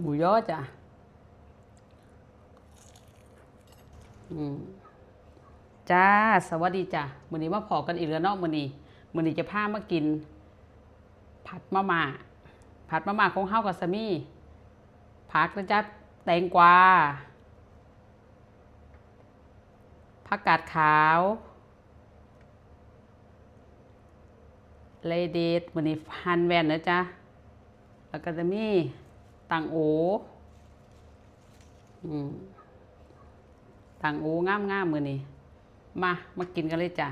หมูยอจ้ะ อืมจ้า สวัสดีจ้ะมื้อนี้มาพอกันอีกแล้วเนาะมื้อนี้มื้อนี้จะพามากิน ผัดมะม่าผัดมะม่าของเฮากับสามีผักนะจ๊ะแตงกวาผักกาดขาวเลเดดมื้อนี้หั่นแว่นนะจ๊ะแล้วก็จะมี ต่างโออืมตังโองามๆมื้อนี่มา มากินกันเลยจ้ะ